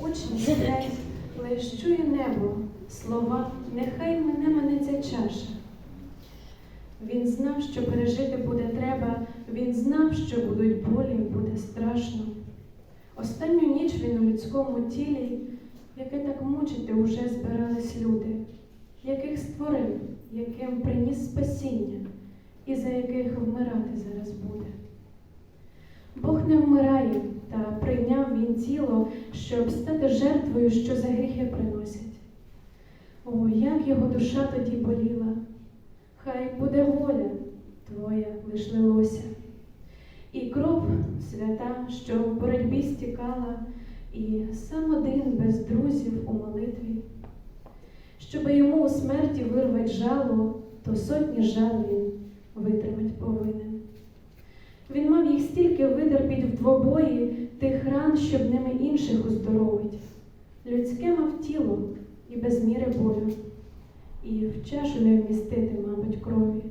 учні геть, лиш чує небо, слова, нехай мене мене ця чаша. Він знав, що пережити буде треба, він знав, що будуть болі, буде страшно. Останню ніч він у людському тілі, яке так мучити уже збирались люди, яких створив, яким приніс спасіння, і за яких вмирати зараз буде. Бог не вмирає, прийняв він тіло, щоб стати жертвою, що за гріхи приносять. О, як його душа тоді боліла, хай буде воля твоя лиш. І кров свята, що в боротьбі стікала, і сам один без друзів у молитві. Щоби йому у смерті вирвать жало, то сотні жал він витримать повинен. Він мав їх стільки видерпіть в двобої, тих ран, щоб ними інших оздоровить. Людське мав тіло і без міри болю, і в чашу не вмістити, мабуть, крові.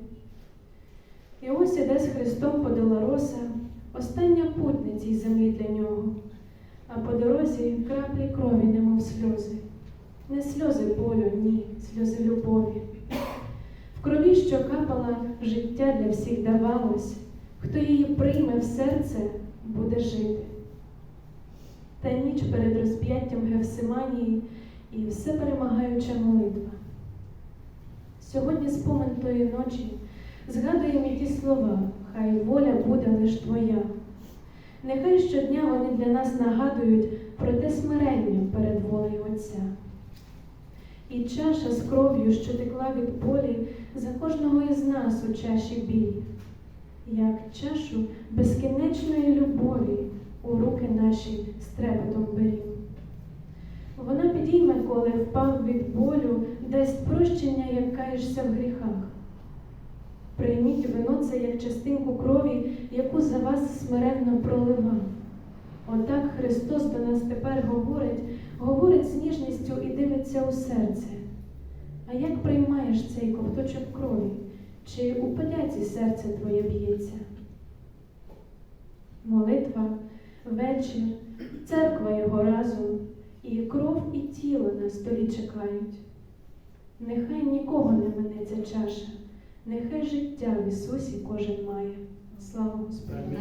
І ось іде з Христом по Долороса, остання путь на цій землі для нього, а по дорозі краплі крові, немов сльози. Не сльози болю, ні, сльози любові. В крові, що капала, життя для всіх давалось, хто її прийме в серце, буде жити. Та ніч перед розп'яттям Гевсиманії і все перемагаюча молитва. Сьогодні спомин тої ночі згадуємо і ті слова, хай воля буде лиш твоя. Нехай щодня вони для нас нагадують про те смирення перед волею Отця. І чаша з кров'ю, що текла від болі, за кожного із нас у чаші біль, як чашу безкінечної любові у руки наші з трепетом берім. Вона підійме, коли впав від болю, дасть прощення, як каєшся в гріхах. Прийміть вино це як частинку крові, яку за вас смиренно проливав. Отак Христос до нас тепер говорить, говорить з ніжністю і дивиться у серце. А як приймаєш цей ковточок крові? Чи у паляці серце твоє б'ється? Молитва, вечір, церква його разом, і кров, і тіло на столі чекають. Нехай нікого не мине ця чаша, нехай життя в Ісусі кожен має. Слава Господу!